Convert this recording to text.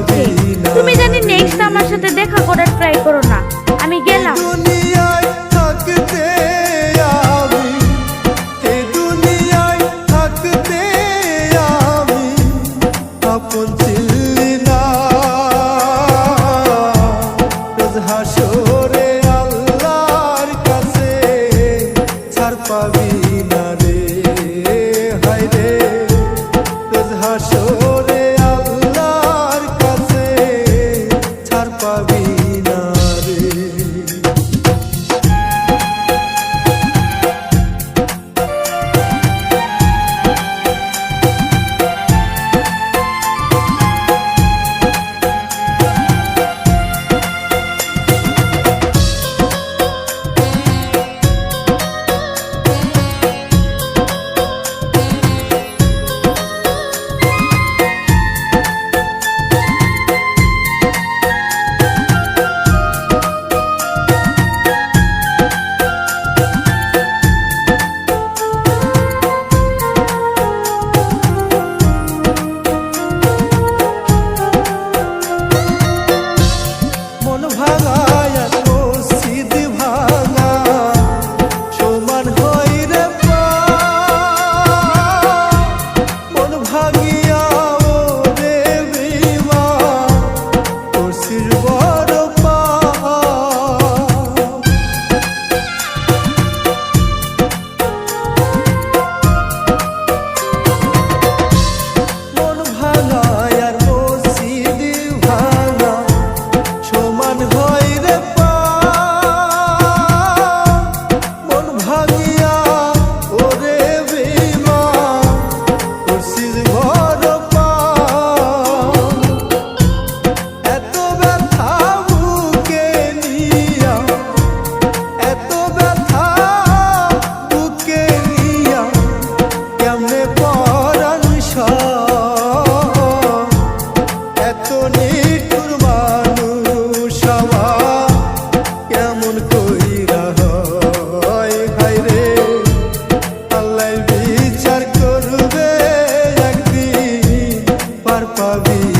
হয়েছে তুমি জানি নেক্সট আমার সাথে দেখা করার ট্রাই করো না। আমি গেলাম। হাসরে আল্লাহর பாவி